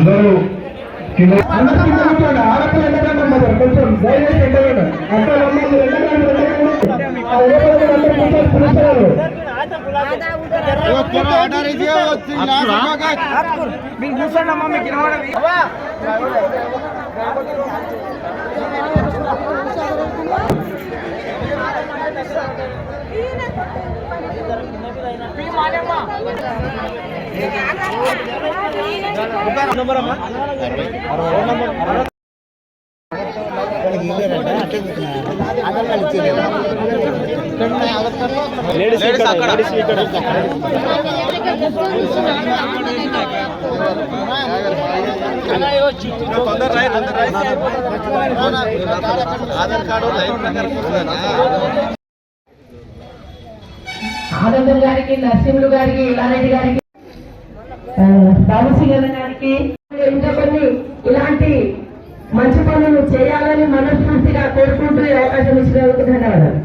అందరూ కొంచెం దయచేసి అక్కడ కూర్చొని పిలుస్తున్నారు మీరు కూర్చోండి అమ్మా మీకు వినబడదు ఆనందం గారికి నరసింహుడు గారికి ఇలారెడ్డి గారికి ఇంకా కొన్ని ఇలాంటి మంచి పనులు చేయాలని మనస్ఫూర్తిగా కోరుకుంటూ అవకాశం ఇచ్చినందుకు ధన్యవాదాలు.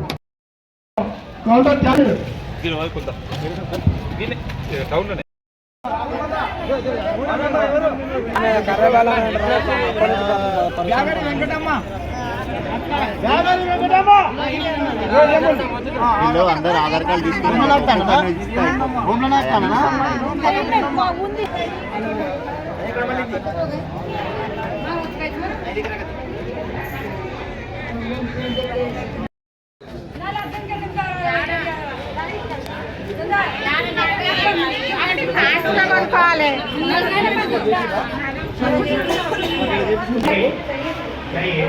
వెంకటమ్మ వీళ్ళు అందరు ఆధార్ కార్డు తీసుకుని चाहिए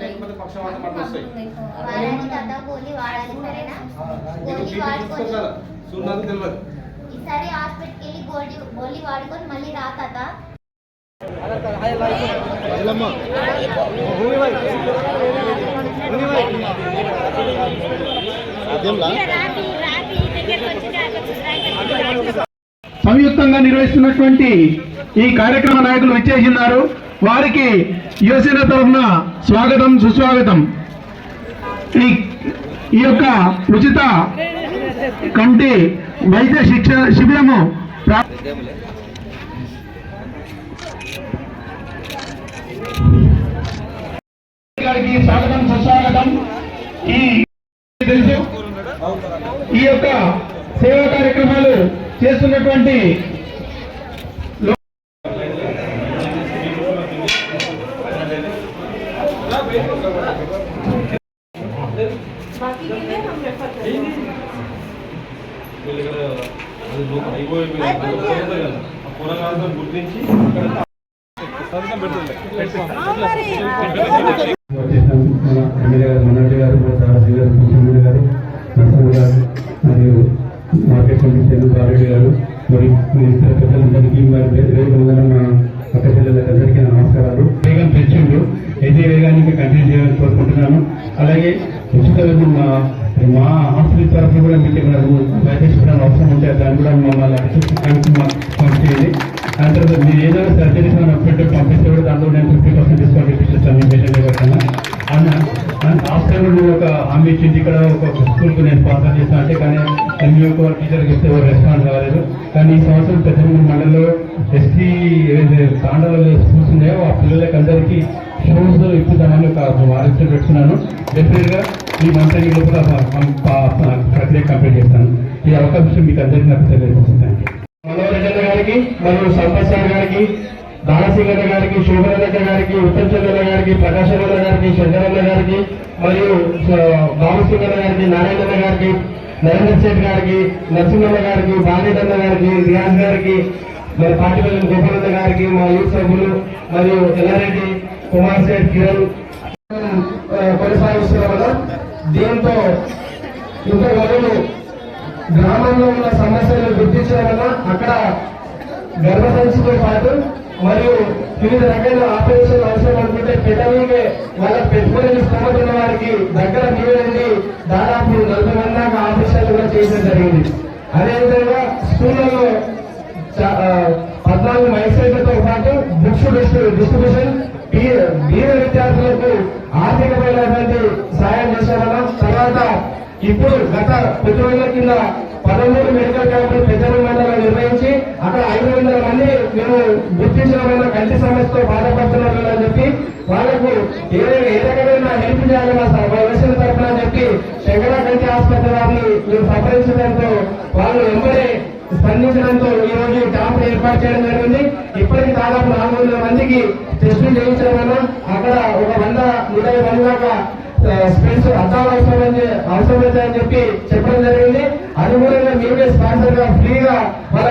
లేకపోతే పక్షవాతం అట్లా వస్తాయి తెలియదు ఈసారి హాస్పిటల్కి వెళ్ళి వాడుకొని మళ్ళీ రా తాత సంయుక్తంగా నిర్వహిస్తున్నటువంటి ఈ కార్యక్రమ నాయకులు విచ్చేసినారు వారికి యువసేన తరఫున స్వాగతం సుస్వాగతం. ఈ ఈ యొక్క ఉచిత కంటి వైద్య శిక్ష శిబిరము గారికి స్వాగతం సుస్వాగతం. ఈ తెలుసు. ఈ యొక్క సేవా కార్యక్రమాలు చేస్తున్నటువంటి కోరుకుంటున్నాను అలాగే ఉచిత మా మా హాస్పిటల్ తరఫున కూడా మీకు ఏమైనా వైద్య అవసరం ఉంటే దాన్ని కూడా మమ్మల్ని పంపించేయండి దాని తర్వాత మీరు ఏదైనా సర్జరీస్ పెట్టి పంపిస్తే కూడా దాంట్లో నేను ఫిఫ్టీ పర్సెంట్ డిస్కౌంట్ ఇప్పిస్తాను మీ పేషెంట్ ఎవరికైనా హాస్పిటల్ నుండి ఒక హామీ ఇచ్చింది. ఇక్కడ ఒక స్కూల్కి నేను స్పాన్సర్ చేస్తాను అంటే కానీ ఎంఈ ఒక టీచర్కి ఇస్తే ఎవరు రెస్పాన్స్ కాలేదు కానీ ఈ సంవత్సరం పెద్ద మండలంలో ఎస్టీ ఏదైతే స్కూల్స్ ఉన్నాయో ఆ పిల్లలకి అందరికీ షూస్ ఇప్పుదామని ఒక ఆలోచన పెడుతున్నాను డెఫినెట్గా ఈ మంత్రి లోపల ప- ప- ప్రక్రియ కంప్లీట్ చేస్తాను ఈ అవకాశం మీకు అందరికీ నాకు తెలియజేస్తాను మనోరంజన్ గారికి మరియు సంపత్ సార్ గారికి దానసింగన్న గారికి శోభనరెడ్డి గారికి ఉత్తమ్ చంద్ర గారికి ప్రకాశ్ చంద్ర గారికి శంకరన్న గారికి మరియు బాబుసింగన్న గారికి నారాయణన్న గారికి నరేంద్ర శెట్టి గారికి నరసింహన్న గారికి బాలేదన్న గారికి రియాజ్ గారికి మరి పాటిపల్లి గోపాలన్న గారికి మా యూత్ సభ్యులు మరియు ఎల్లారెడ్డి కుమార్ సేట్ కిరణ్ ఆ, కొనసాగిస్తున్నాం కదా దీంతో ఇంతవరకు గ్రామంలో ఉన్న సమస్యలను గుర్తించడం వల్ల అక్కడ గర్భసంచితో పాటు మరియు వివిధ రకాల ఆపరేషన్ అవసరం అనుకుంటే పెట్టడానికి వాళ్ళ పెట్టుబడి స్థోమత ఉన్న వారికి దగ్గర నీళ్ళండి దాదాపు నలభై మంది దాకా ఆపరేషన్లు కూడా చేయడం జరిగింది. అదేవిధంగా ఇప్పుడు గత కొద్ది రోజుల కింద పదమూడు మెడికల్ క్యాంపులు పెద్దలు మండలం నిర్వహించి అక్కడ ఐదు వందల మంది మేము గుర్తించిన వల్ల కంటి సమస్యతో బాధపడుతున్నారు అని చెప్పి వాళ్ళకు ఏ ఏ రకమైన హెల్ప్ చేయాలి మా స- తరఫున అని చెప్పి శంకర కంటి ఆసుపత్రి వారిని మేము సంప్రదించడంతో వాళ్ళు వెంబడే స్పందించడంతో ఈ రోజు ఈ క్యాంపులు ఏర్పాటు చేయడం జరిగింది. ఇప్పటికి దాదాపు నాలుగు వందల మందికి టెస్టులు చేయించడం వల్ల అక్కడ ఒక వంద నూట యాభై మంది దాకా ఆ, స్పెన్స్ అద్దాలు అవసరం అవసరమవుతాయని చెప్పి చెప్పడం జరిగింది అనుగుణంగా మేమే స్పాన్సర్గా ఫ్రీగా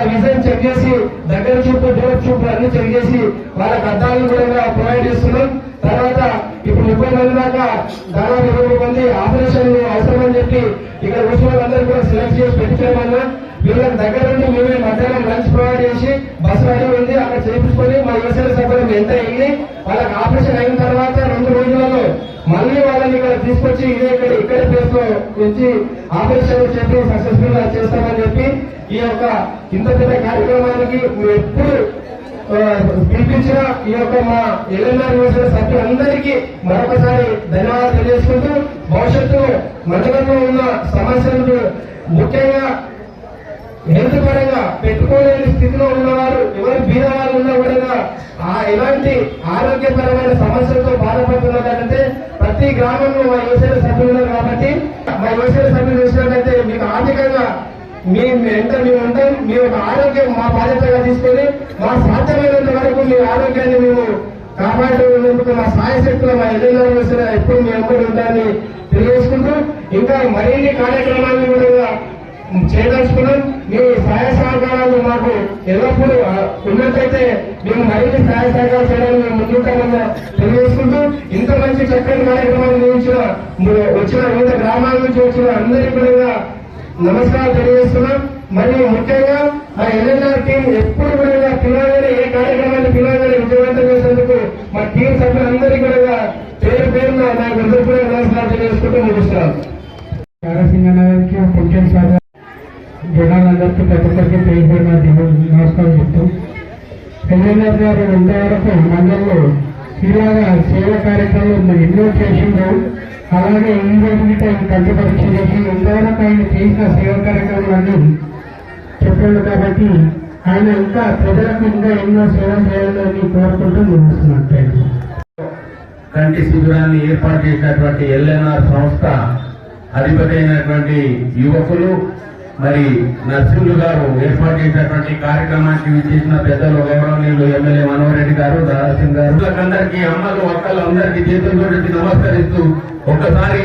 వాళ్ళ విజన్ చెక్ చేసి దగ్గర చూపు దూర చూపు అన్ని చెక్ చేసి వాళ్ళకి అద్దాలను కూడా ప్రొవైడ్ చేస్తున్నాం. తర్వాత ఇప్పుడు ముప్పై మంది దాకా దాదాపు ఇరవై మంది ఆపరేషన్ అవసరమని చెప్పి ఇక్కడ వచ్చిన వాళ్ళందరూ కూడా సెలెక్ట్ చేసి పెట్టించామన్నా వీళ్ళకి దగ్గర నుండి మేమే మధ్యాహ్నం లంచ్ ప్రొవైడ్ చేసి బస్సు రెడీ ఉంది. అక్కడ చేయించుకొని మా యువసేన సభ్యులు ఎంత అయ్యి వాళ్ళకి ఆపరేషన్ అయిన తర్వాత రెండు రోజులలో మళ్ళీ వాళ్ళని ఇక్కడ తీసుకొచ్చి ఇదే ఇక్కడ ఇక్కడ ప్లేస్లో వచ్చి ఆపరేషన్ చెప్పి సక్సెస్ఫుల్గా చేస్తామని చెప్పి ఈ యొక్క ఇంత పెద్ద కార్యక్రమానికి ఎప్పుడు పిలిపించిన ఈ యొక్క మా ఎల్ఎన్ఆర్ యువసేన సభ్యులందరికీ మరొకసారి ధన్యవాదాలు తెలియజేసుకుంటూ భవిష్యత్తులో మండలంలో ఉన్న సమస్యలు ముఖ్యంగా హెల్త్ పరంగా పెట్టుకోలేని స్థితిలో ఉన్నవారు ఎవరు బీదవారు వాళ్ళు ఉన్నా కూడా ఆ ఎలాంటి ఆరోగ్యపరమైన సమస్యలతో బాధపడుతున్నారంటే ప్రతి గ్రామంలో మా యువసేన సభ్యులు ఉన్నారు కాబట్టి మా యువసేన సభ్యులు చూసినట్లయితే మీకు ఆర్థికంగా మేము ఎంత మేము ఉంటాం మీ యొక్క ఆరోగ్యం మా బాధ్యతగా తీసుకొని మా సాధ్యమైనంత వరకు మీ ఆరోగ్యాన్ని మేము కాపాడుకునేందుకు మా సాయశక్తులు మా ఎల్లులో ఎప్పుడు మీ వెంబడి ఉంటారని తెలియజేసుకుంటూ ఇంకా మరిన్ని కార్యక్రమాలను కూడా చేయదలుచుకున్నాం. మీ సహాయ సహకారాలు మాకు ఎల్లప్పుడూ ఉన్నట్లయితే మేము మరిన్ని సహాయ సహకారాలు చేయడానికి మేము ముందుంటామని తెలియజేసుకుంటూ ఇంత మంచి చక్కని కార్యక్రమాలు నిర్మించిన వచ్చిన వివిధ గ్రామాల నుంచి వచ్చిన అందరికీ కూడా నమస్కారం తెలియజేస్తున్నాం. మరియు ముఖ్యంగా ఆ ఎల్ఎన్ఆర్ టీం ఎప్పుడు కూడా పిల్లగానే ఏ కార్యక్రమాన్ని పిల్లగానే విజయవంతం చేసేందుకు మా టీం సభ్యులందరికీ కూడా పేరు పేరున నా హృదయపూర్వక నమస్కారం తెలియజేసుకుంటూ ముగిస్తున్నాం. తారాసింగనాథ్కి పుట్టిన సార్ జనాలందరికీ ప్రతి ఒక్కరికి పేరు పేరున నమస్కారం చెప్తూ ఎమ్మెల్యేర్ గారు ఇంతవరకు మండలంలో ఇలాగా సేవ కార్యక్రమాలు ఎన్నో చేసిండు అలాగే ఈ రోజు గిట్ట ఈ పరీక్ష చేసి ఆయన చేసిన సేవ కార్యక్రమాలన్నీ చెప్పాడు కాబట్టి ఆయన ఇంకా ప్రజలకు ఇంకా ఎన్నో సేవ చేయాలని కోరుకుంటూ ముగిస్తున్నట్టు కంటి శిబిరాన్ని ఏర్పాటు చేసినటువంటి ఎల్ఎన్ఆర్ సంస్థ అధిపతి అయినటువంటి యువకులు మరి నర్సింహులు గారు ఏర్పాటు చేసినటువంటి కార్యక్రమానికి విచ్చేసిన పెద్దలు గౌరవనీయులు ఎమ్మెల్యే మనోహర్ రెడ్డి గారు దారాసింగ్ గారు. అందరికీ అమ్మలు అక్కలు అందరికీ చేతులు నమస్కరిస్తూ ఒక్కసారి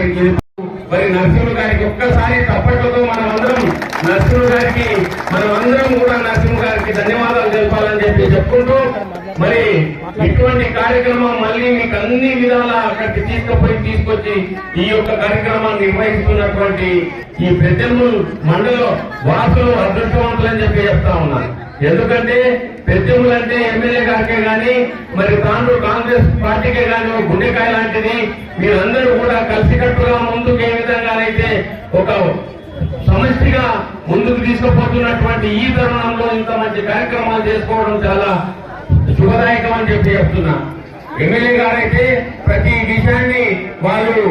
మరి నరసింహులు గారికి ఒక్కసారి తప్పట్లతో మనం అందరం నరసింహులు గారికి మనం అందరం కూడా నర్సింహ గారికి ధన్యవాదాలు తెలపాలని చెప్పి చెప్పుకుంటూ మరి ఇటువంటి కార్యక్రమం మళ్ళీ మీకు అన్ని విధాల అక్కడికి తీసుకుపోయి తీసుకొచ్చి ఈ యొక్క కార్యక్రమాన్ని నిర్వహిస్తున్నటువంటి ఈ పెద్దలు మండలం వాసులు అదృష్టవంతులని చెప్పి చెప్తా ఉన్నారు ఎందుకంటే పెద్దములు అంటే ఎమ్మెల్యే గారికే గాని మరి తాను కాంగ్రెస్ పార్టీకే గాని ఒక గుండెకాయ లాంటిది. మీరందరూ కూడా కలిసికట్టుగా ముందుకు ఏ విధంగానైతే ఒక సమష్టిగా ముందుకు తీసుకుపోతున్నటువంటి ఈ తరుణంలో ఇంత మంచి కార్యక్రమాలు చేసుకోవడం చాలా శుభదాయకం అని చెప్పి చెప్తున్నా. ఎమ్మెల్యే గారైతే ప్రతి విషయాన్ని వాళ్ళు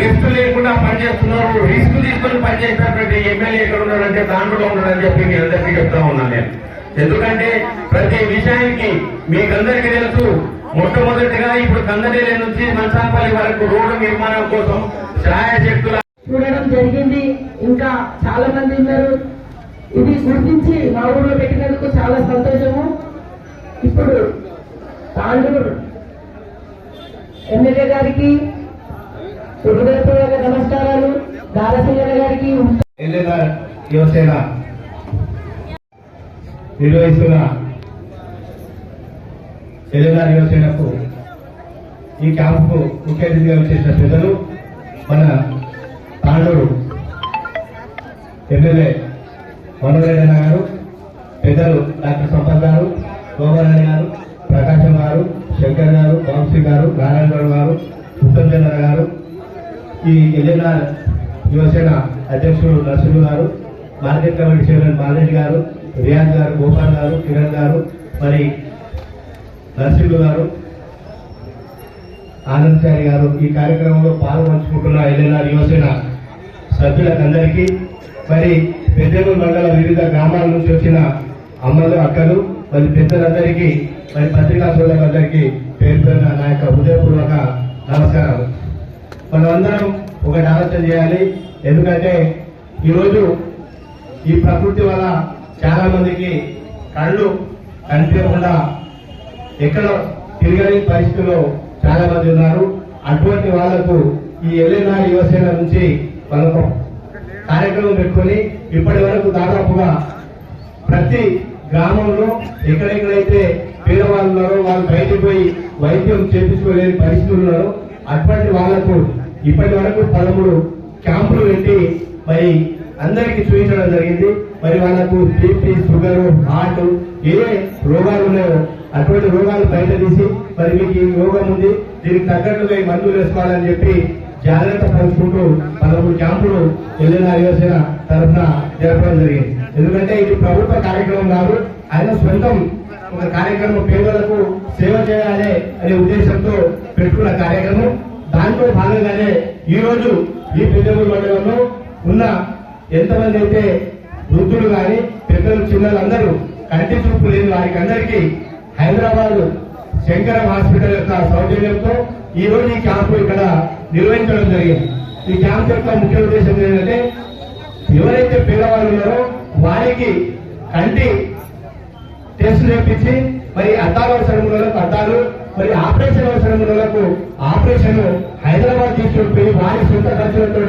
రిస్క్ లేకుండా పనిచేస్తున్నారు. రిస్క్ తీసుకొని పనిచేసినటువంటి ఎమ్మెల్యే ఎక్కడ ఉన్నాడంటే దాంట్లో ఉన్నాడని చెప్పి మీ అందరికీ చెప్తా ఉన్నాను నేను. ఎందుకంటే ప్రతి విషయానికి మీకందరికీ తెలుసు మొట్టమొదటిగా ఇప్పుడు కందనేల నుంచి మన్సాన్పల్లి వరకు రోడ్డు నిర్మాణం కోసం సహాయ శక్తుల చూడడం జరిగింది. ఇంకా చాలా మంది ఉన్నారు. ఇది గుర్తించి మా ఊళ్ళో పెట్టినందుకు చాలా సంతోషము. ఇప్పుడు తాండూరు ఎమ్మెల్యే గారికి హృదయపూర్వక నమస్కారాలు. దారసింగన్న గారికి యువసేన నిర్వహిస్తున్న ఎల్ఎన్ఆర్ యువసేనకు ఈ క్యాంపుకు ముఖ్య అతిథిగా వచ్చేసిన పెద్దలు మన తాండూరు ఎమ్మెల్యే మనోరేణ గారు పెద్దలు డాక్టర్ సంపత్ గారు గోపారాణి గారు ప్రకాశం గారు శంకర్ గారు వంశీ గారు నారాయణ గారు ఉత్తమ్ చంద్ర గారు ఈ ఎల్ఎన్ఆర్ యువసేన అధ్యక్షుడు నర్సులు గారు మార్కెట్ కమిటీ చైర్మన్ బాలరెడ్డి గారు రియాజ్ గారు గోపాల్ గారు కిరణ్ గారు మరి నరసింహు గారు ఆనంద్ గారు ఈ కార్యక్రమంలో పాల్పంచుకుంటున్న ఎల్ఎన్ఆర్ యువసేన సభ్యులకందరికీ మరి పెద్దలు మండల వివిధ గ్రామాల నుంచి వచ్చిన అమ్మలు అక్కలు మరి పెద్దలందరికీ మరి పత్రికా సోదరులందరికీ పేరు పేరున నా యొక్క హృదయపూర్వక నమస్కారాలు. మనమందరం ఒకటి ఆలోచన చేయాలి ఎందుకంటే ఈరోజు ఈ ప్రకృతి వల్ల చాలా మందికి కళ్ళు కనిపించకుండా ఎక్కడ తిరగని పరిస్థితుల్లో చాలా మంది ఉన్నారు. అటువంటి వాళ్ళకు ఈ ఎల్ఎన్ఆర్ యువసేన నుంచి వాళ్ళకు కార్యక్రమం పెట్టుకొని ఇప్పటి వరకు దాదాపుగా ప్రతి గ్రామంలో ఎక్కడెక్కడైతే పేదవాళ్ళు ఉన్నారో వాళ్ళు బయటకు పోయి వైద్యం చేపించుకోలేని పరిస్థితులు ఉన్నారో అటువంటి వాళ్ళకు ఇప్పటి వరకు పదమూడు క్యాంపులు పెట్టి మరి అందరికీ చూపించడం జరిగింది. మరి వాళ్ళకు బీపీ షుగర్ హార్ట్ ఏ రోగాలు ఉన్నాయో అటువంటి రోగాలు బయట తీసి మరి మీకు ఈ రోగం ఉంది దీనికి తగ్గట్టుగా ఈ మందులు వేసుకోవాలని చెప్పి జాగ్రత్త పరుచుకుంటూ పదమూడు క్యాంపులు ఎల్ఎన్ఆర్ యోజన తరఫున జరపడం జరిగింది. ఎందుకంటే ఇది ప్రభుత్వ కార్యక్రమం కాదు ఆయన సొంతం ఒక కార్యక్రమం పేదలకు సేవ చేయాలి అనే ఉద్దేశంతో పెట్టుకున్న కార్యక్రమం. దాంట్లో భాగంగానే ఈ రోజు ఈ పెద్దమూరు మండలంలో ఉన్న ఎంతమంది అయితే వృద్ధులు కానీ పెద్దలు చిన్నలు అందరూ కంటి చూపు లేని వారికి అందరికీ హైదరాబాద్ శంకరం హాస్పిటల్ యొక్క సౌజన్యంతో ఈ రోజు ఈ క్యాంపు ఇక్కడ నిర్వహించడం జరిగింది. ఈ క్యాంప్ యొక్క ముఖ్య ఉద్దేశం ఏంటంటే ఎవరైతే పేదవాళ్ళు ఉన్నారో వారికి కంటి టెస్ట్ చేపించి మరి అద్దాలు అవసరం ఉన్న అద్దాలు మరి ఆపరేషన్ అవసరం ఉన్న ఆపరేషన్ హైదరాబాద్ తీసుకొని పోయి వారి సొంత ఖర్చులతో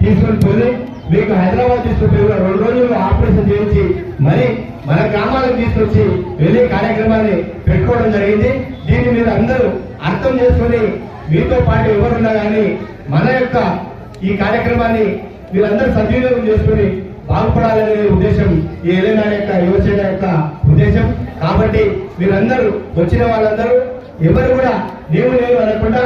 తీసుకొని పోయి మీకు హైదరాబాద్ తీసుకొని రెండు రోజులు ఆపరేషన్ చేయించి మరి మన గ్రామాలకు తీసుకొచ్చి వెళ్ళే కార్యక్రమాన్ని పెట్టుకోవడం జరిగింది. దీన్ని మీరు అందరూ అర్థం చేసుకొని మీతో పాటు ఎవరున్నా కానీ మన యొక్క ఈ కార్యక్రమాన్ని మీరందరూ సద్వినియోగం చేసుకుని బాగుపడాలనే ఉద్దేశం ఈ ఎలినాడు యొక్క యువసేన యొక్క ఉద్దేశం. కాబట్టి మీరందరూ వచ్చిన వాళ్ళందరూ ఎవరు కూడా నీవు నేను అనకుండా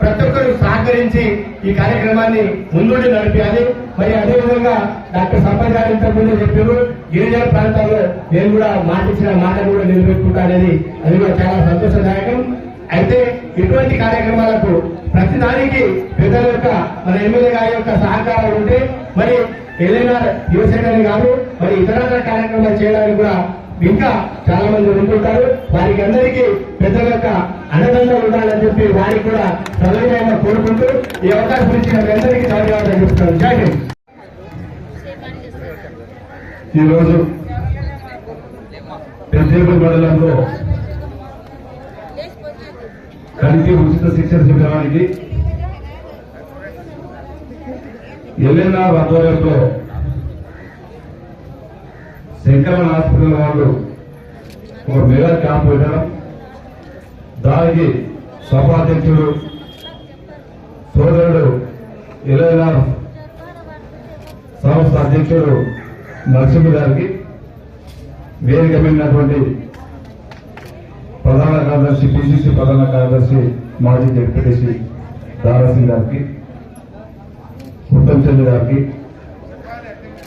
ప్రతి ఒక్కరు సహకరించి ఈ కార్యక్రమాన్ని ముందుండి నడిపించాలి. మరి అదేవిధంగా డాక్టర్ సంపత్ గారు ఇంతకుముందు చెప్పారు గిరిజన ప్రాంతాల్లో నేను కూడా మాటించిన మాట కూడా నిలబెట్టుకుంటానని అది కూడా చాలా సంతోషదాయకం. అయితే ఇటువంటి కార్యక్రమాలకు ప్రతిదానికి పెద్దల యొక్క మన ఎమ్మెల్యే గారి యొక్క సహకారం ఉంటే మరి ఎల్ఎన్ఆర్ యువసేనని కాదు మరి ఇతర కార్యక్రమాలు చేయడానికి కూడా ఇంకా చాలా మంది ఉంటుంటారు. వారికి అందరికీ పెద్ద యొక్క అన్నదండలు ఉండాలని చెప్పి వారికి కూడా సదవినయంగా కోరుకుంటూ ఈ అవకాశం ఇచ్చిన మీ అందరికీ ధన్యవాదాలు చెప్తున్నాను. జై హింద్. ఈరోజు పెద్దేపల్లి మండలంలో కలిసి ఉచిత శిక్షణ శిబిరానికి ఎల్ఎన్ఆర్ ఆధ్వర్యంలో శంకరన్ హాస్పిటల్ వాళ్ళు ఒక మెగా క్యాంప్ పెట్టడం దానికి సభాధ్యక్షుడు సోదరుడు ఇలా సంస్థ అధ్యక్షుడు నరసింహ గారికి వేదిక మీదటువంటి ప్రధాన కార్యదర్శి పిసిసి ప్రధాన కార్యదర్శి మాజీ డిప్యూటీసీ దారాసింగ్ గారికి ఉత్తమ్ చంద్ర గారికి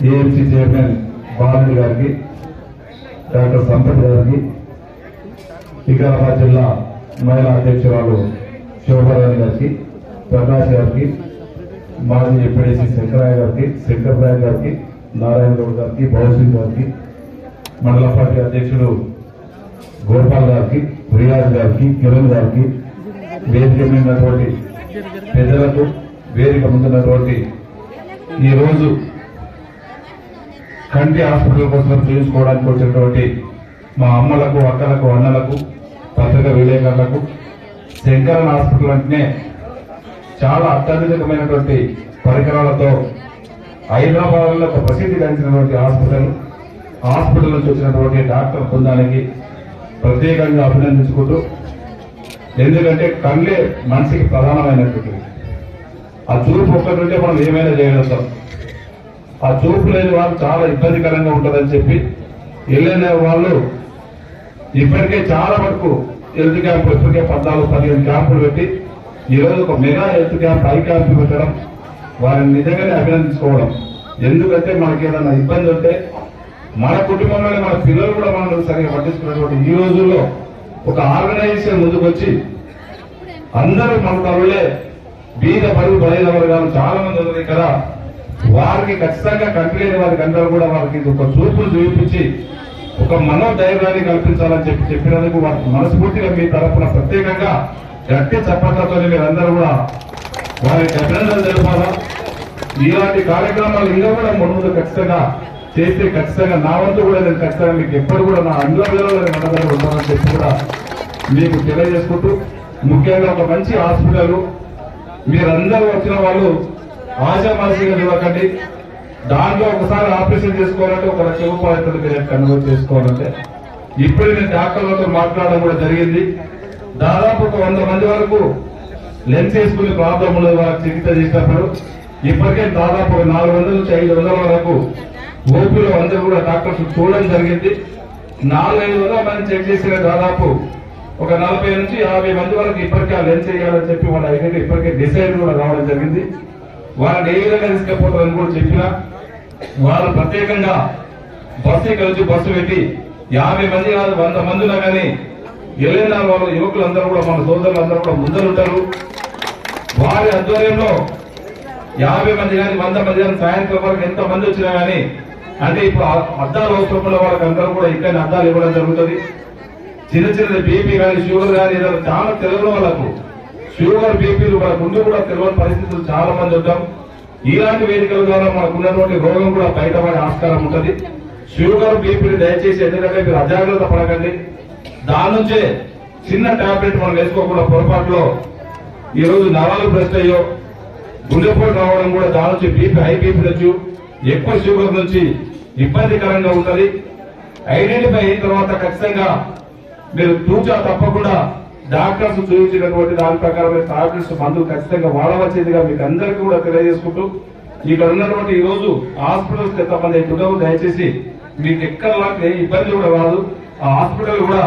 ఏఎంసీ చైర్మన్ బాలరెడ్డి గారికి డాక్టర్ సంపత్ గారికి వికారాబాద్ జిల్లా మహిళా అధ్యక్షురాలు శోభారాణి గారికి ప్రకాష్ గారికి మాజీ ఎప్పుడేసి శంకరాయ గారికి శంకర్రాయ గారికి నారాయణ గౌడ్ గారికి భౌసింగ్ గారికి మండల పార్టీ అధ్యక్షుడు గోపాల్ గారికి రియాజ్ గారికి కిరణ్ గారికి వేదిక మీదటువంటి ఉన్నటువంటి పెద్దలకు వేదిక ముందున్నటువంటి ఈరోజు కంటి హాస్పిటల్ కోసం చూసుకోవడానికి వచ్చినటువంటి మా అమ్మలకు అక్కలకు అన్నలకు పత్రిక విలేకరులకు శంకరన్ హాస్పిటల్ అంటేనే చాలా అత్యాధునికమైనటువంటి పరికరాలతో హైదరాబాద్లో ఒక ప్రసిద్ధి గాంచినటువంటి హాస్పిటల్. హాస్పిటల్ నుంచి వచ్చినటువంటి డాక్టర్ బృందానికి ప్రత్యేకంగా అభినందించుకుంటూ ఎందుకంటే కళ్ళే మనిషికి ప్రధానమైనటువంటిది. ఆ చూపు ఒక్కటి మనం ఏమైనా చేయగలుగుతాం. ఆ చూపు లేని వాళ్ళు చాలా ఇబ్బందికరంగా ఉంటుందని చెప్పి ఎల్ఎన్ఏ వాళ్ళు ఇప్పటికే చాలా వరకు హెల్త్ క్యాంపులు ఇప్పటికే పద్నాలుగు పదిహేను క్యాంపులు పెట్టి ఈ రోజు ఒక mega health camp eye camp పెట్టడం వారిని నిజంగానే అభినందించుకోవడం. ఎందుకంటే మనకి ఏదైనా ఇబ్బంది ఉంటే మన కుటుంబంలోనే మన పిల్లలు కూడా మనం సరిగా పట్టించుకున్నటువంటి ఈ రోజుల్లో ఒక ఆర్గనైజేషన్ ముందుకొచ్చి అందరూ మన తరులే బీద పరుగు బలైన వర్గాలు చాలా మంది ఉంది కదా వారికి ఖచ్చితంగా కంటి వారికి అందరూ కూడా వారికి ఇది ఒక చూపులు చూపించి ఒక మనోధైర్యాన్ని కల్పించాలని చెప్పి చెప్పినందుకు వారికి మనస్ఫూర్తిగా మీ తరఫున ప్రత్యేకంగా గట్టి చప్పట్లతో మీరందరూ కూడా వారికి అభినందనలు తెలపాలా ఇలాంటి కార్యక్రమాలు ఇంకా కూడా ముందు ఖచ్చితంగా చేస్తే ఖచ్చితంగా నా వంతు కూడా నేను ఖచ్చితంగా మీకు ఎప్పుడు కూడా నా అందులో ఉండదని ఉంటానని చెప్పి కూడా మీకు తెలియజేసుకుంటూ ముఖ్యంగా ఒక మంచి హాస్పిటల్ మీరందరూ వచ్చిన వాళ్ళు ఆశామాసిగా చూడకండి దాంట్లో ఒకసారి ఆపరేషన్ చేసుకోవాలంటే ఒక లక్ష రూపాయలు మీరు కన్వర్ట్ చేసుకోవాలంటే. ఇప్పుడు నేను డాక్టర్లతో మాట్లాడడం కూడా జరిగింది. దాదాపు ఒక వంద మంది వరకు లెన్స్ వేసుకునే ప్రాబ్లం ఉన్నది వారికి చికిత్స చేసినప్పుడు. ఇప్పటికే దాదాపు ఒక నాలుగు వందల నుంచి ఐదు వందల వరకు ఓపీలో అందరూ కూడా డాక్టర్స్ చూడడం జరిగింది. నాలుగైదు వందల మంది చెక్ చేసిన దాదాపు ఒక నలభై నుంచి యాభై మంది వరకు ఇప్పటికే ఆ లెన్స్ వేయాలని చెప్పి వాళ్ళ ఐడెంటి ఇప్పటికే డిసైడ్ కూడా రావడం జరిగింది. వాళ్ళని ఏ విధంగా తీసుకెళ్ళిపోతారని కూడా చెప్పినా వాళ్ళు ప్రత్యేకంగా బస్సు ఇక్కడ వచ్చి బస్సు పెట్టి యాభై మంది కాదు వంద మంది ఉన్నా కానీ వెళ్ళిన వాళ్ళ యువకులందరూ కూడా మన సోదరులందరూ కూడా ముందరుంటారు. వారి ఆధ్వర్యంలో యాభై మంది కానీ వంద మంది కానీ సాయంత్రం వరకు ఎంత మంది వచ్చినా కానీ అంటే ఇప్పుడు అద్దాలు అవసరం వాళ్ళకి అందరూ కూడా ఇక్కడ అద్దాలు ఇవ్వడం జరుగుతుంది. చిన్న చిన్న బీపీ కానీ షుగర్ కానీ చాలా తెలుగులో వాళ్ళకు షుగర్ బీపీలు మన ముందు కూడా తెలియని పరిస్థితులు చాలా మంది ఉంటాం. ఇలాంటి వేదికల ద్వారా మనకు ఉన్నటువంటి రోగం కూడా బయటపడే ఆస్కారం ఉంటుంది. షుగర్ బీపీలు దయచేసి ఎందుకంటే మీరు అజాగ్రత్త పడకండి. దాని నుంచే చిన్న టాబ్లెట్ మనం వేసుకోకుండా పొరపాటులో ఈ రోజు నరాలు బ్రెస్ట్ అయ్యో గుండెపోటు రావడం కూడా దాని నుంచి బీపీ హై బీపీ నుంచి ఎక్కువ షుగర్ నుంచి ఇబ్బందికరంగా ఉంటుంది. ఐడెంటిఫై అయిన తర్వాత ఖచ్చితంగా మీరు తూచా తప్పకుండా డాక్టర్స్ చూపించినటువంటి దాని ప్రకారమైన టాబ్లెట్స్ మందులు ఖచ్చితంగా వాడవచ్చేదిగా మీకు అందరికీ కూడా తెలియజేసుకుంటూ ఇక్కడ ఉన్నటువంటి ఈ రోజు హాస్పిటల్స్ ఎంతమంది అయితే దయచేసి మీకు ఎక్కడ ఏ ఇబ్బంది కూడా రాదు. ఆ హాస్పిటల్ కూడా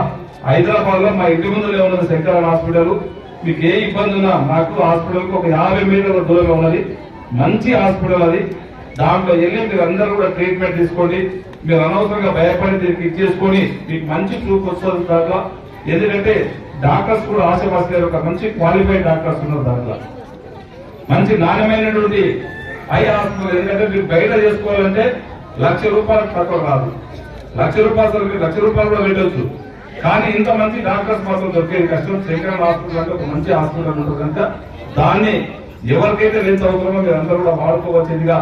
హైదరాబాద్లో మా ఇంటి ముందులో ఉన్నది శంకరన్ హాస్పిటల్. మీకు ఏ ఇబ్బంది ఉన్నా నాకు హాస్పిటల్కు ఒక యాభై మీటర్ల దూరంగా ఉన్నది. మంచి హాస్పిటల్ అది. దాంట్లో వెళ్ళి మీరు అందరూ కూడా ట్రీట్మెంట్ తీసుకోండి. మీరు అనవసరంగా భయపడి దీనికి ఇచ్చేసుకొని మీకు మంచి చూపు వస్తుంది దాంట్లో. ఎందుకంటే డాక్టర్స్ కూడా ఆశపాసలేరు ఒక మంచి క్వాలిఫైడ్ డాక్టర్స్ ఉన్నారు దాంట్లో. మంచి నాణ్యమైనటువంటి ఐ హాస్పిటల్. ఎందుకంటే మీరు బయట చేసుకోవాలంటే లక్ష రూపాయలకు తక్కువ రాదు లక్ష రూపాయలు మీరు లక్ష రూపాయలు కూడా వెళ్ళొచ్చు కానీ ఇంత మంచి డాక్టర్స్ మాత్రం దొరికేది కష్టం. శ్రీకరణ హాస్పిటల్ అంటే ఒక మంచి హాస్పిటల్ ఉంటుంది కనుక దాన్ని ఎవరికైతే ఎంత అవసరమో మీరు అందరూ కూడా వాడుకోవచ్చిందిగా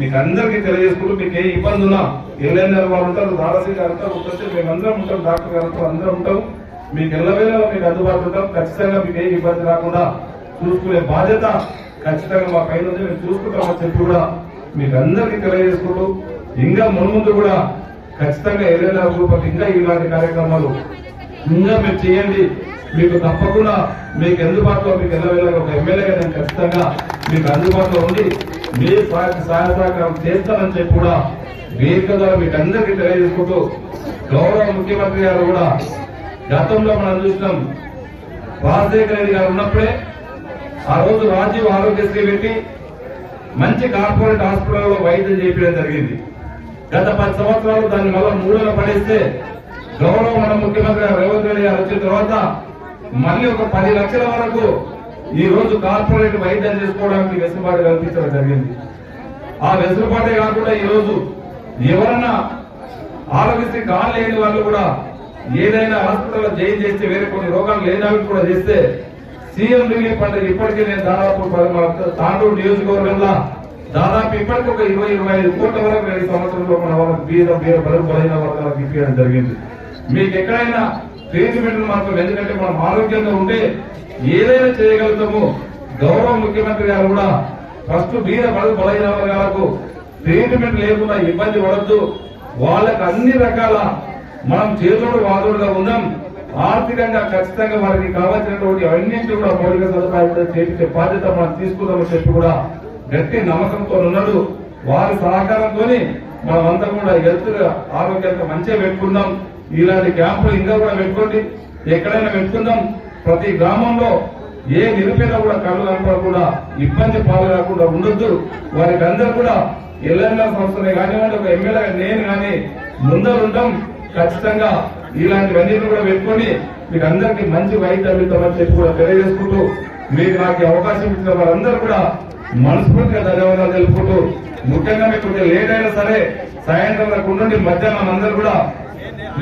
మీకు అందరికీ తెలియజేసుకుంటూ మీకు ఏ ఇబ్బంది ఉన్నా ఎల్ఎన్ఆర్ వాళ్ళు ఉంటారు దాదాపు గారు ఉంటారు వచ్చి మేమందరం ఉంటాం డాక్టర్ గారు అందరం ఉంటాం మీకు ఎల్లవేళలో మీకు అందుబాటులో ఉంటాం ఖచ్చితంగా మీకు ఏ ఇబ్బంది రాకుండా చూసుకునే బాధ్యత ఖచ్చితంగా మా పైన ఉంది. మేము చూసుకుంటామని చెప్పి కూడా మీకు అందరికీ తెలియజేసుకుంటూ ఇంకా మున్ముందు కూడా ఖచ్చితంగా ఏదైనా రూపంలో ఇంకా ఇలాంటి కార్యక్రమాలు ఇంకా మీరు చేయండి. మీకు తప్పకుండా మీకు అందుబాటులో మీకు ఎల్లవేళ ఒక ఎమ్మెల్యేగా నేను ఖచ్చితంగా మీకు అందుబాటులో ఉండి మీ సహాయ సహాయ సహకారం చేస్తానని చెప్పి కూడా వేదిక ద్వారా మీకు అందరికీ తెలియజేసుకుంటూ గౌరవ ముఖ్యమంత్రి గారు కూడా గతంలో మనం చూసినాం రాజశేఖర రెడ్డి గారు ఉన్నప్పుడే ఆ రోజు రాజీవ్ ఆరోగ్యశ్రీ పెట్టి మంచి కార్పొరేట్ హాస్పిటల్లో వైద్యం చేయించడం జరిగింది. గత పది సంవత్సరాలు దాన్ని మళ్ళా మూడులో పడేస్తే గౌరవ మన ముఖ్యమంత్రి రేవంత్ రెడ్డి గారు వచ్చిన తర్వాత మళ్ళీ ఒక పది లక్షల వరకు ఈ రోజు కార్పొరేట్ వైద్యం చేసుకోవడానికి వెసులుబాటు కల్పించడం జరిగింది. ఆ వెసులుబాటే కాకుండా ఈ రోజు ఎవరన్నా ఆరోగ్యశ్రీ కాల్ లేని వాళ్ళు కూడా ఏదైనా హాస్పిటల్లో జైన్ చేస్తే వేరే కొన్ని రోగాలు లేనవి కూడా చేస్తే సీఎం రిలీఫ్ అంటే ఇప్పటికే నేను దాదాపు తాండూరు నియోజకవర్గంలో దాదాపు ఇప్పటికి ఒక ఇరవై ఇరవై ఐదు కోట్ల వరకు ఈ సంవత్సరంలో మన వాళ్ళకి బీద బీద బరువు బలైన వర్గాలకు ఇప్పించడం జరిగింది. మీకు ఎక్కడైనా ట్రీట్మెంట్ మాత్రం ఎందుకంటే మనం ఆరోగ్యంగా ఉంటే ఏదైనా చేయగలుగుతాము. గౌరవ ముఖ్యమంత్రి గారు కూడా ఫస్ట్ బీద బరువు బలైన వర్గాలకు ట్రీట్మెంట్ లేకుండా ఇబ్బంది పడద్దు. వాళ్ళకి అన్ని రకాల మనం చేతుడు వాదుడుగా ఉన్నాం. ఆర్థికంగా ఖచ్చితంగా వారికి కావాల్సినటువంటి అన్నింటి కూడా మౌలిక సదుపాయాలు కూడా చేపించే బాధ్యత మనం తీసుకుందామని చెప్పి కూడా గట్టి నమ్మకంతో ఉన్నాడు. వారి సహకారంతో మనమంతా కూడా హెల్త్ ఆరోగ్యంగా మంచిగా పెట్టుకుందాం. ఇలాంటి క్యాంపులు ఇంకా కూడా పెట్టుకోండి. ఎక్కడైనా పెట్టుకుందాం. ప్రతి గ్రామంలో ఏ నిరుపేద కూడా కళ్ళు కనపడకుండా ఇబ్బంది పాలు కాకుండా ఉండొద్దు. వారికి అందరూ కూడా ఎల్ఎన్ఆర్ సంస్థనే కానివ్వండి ఒక ఎమ్మెల్యే నేను కానీ ముందరుంటాం. ఖచ్చితంగా ఇలాంటివన్నీ కూడా పెట్టుకొని మీకు అందరికీ మంచి వైద్య ఇద్దామని చెప్పి కూడా తెలియజేసుకుంటూ మీకు నాకు అవకాశం ఇచ్చిన వారందరూ కూడా మనస్ఫూర్తిగా ధన్యవాదాలు తెలుపుకుంటూ ముఖ్యంగా మీకు కొంచెం లేట్ అయినా సరే సాయంత్రం వరకు ఉండండి మధ్యాహ్నం అందరూ కూడా.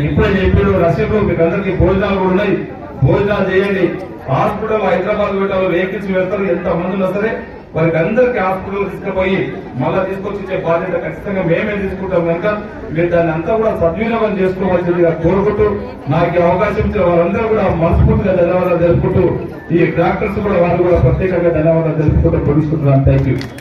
ఇప్పుడే చెప్పాడు రసీదు మీకు అందరికీ భోజనాలు కూడా ఉన్నాయి. భోజనాలు చేయండి. హాస్పిటల్ హైదరాబాద్ పెట్టాలో వెహికల్స్ వెళ్తారు ఎంత మంది ఉన్నా సరే వారికి అందరికీ హాస్పిటల్ తీసుకుపోయి మళ్ళా తీసుకొచ్చి ఇచ్చే బాధ్యత ఖచ్చితంగా మేమే తీసుకుంటాం కనుక మీరు దాన్ని అంతా కూడా సద్వినియోగం చేసుకోవాల్సిందిగా కోరుకుంటూ నాకు అవకాశం ఇచ్చిన వారందరూ కూడా మనస్ఫూర్తిగా ధన్యవాదాలు తెలుపుకుంటూ ఈ డాక్టర్స్ కూడా వారు కూడా ప్రత్యేకంగా ధన్యవాదాలు తెలుపుకుంటూ పొడుచుకుంటున్నాను థ్యాంక్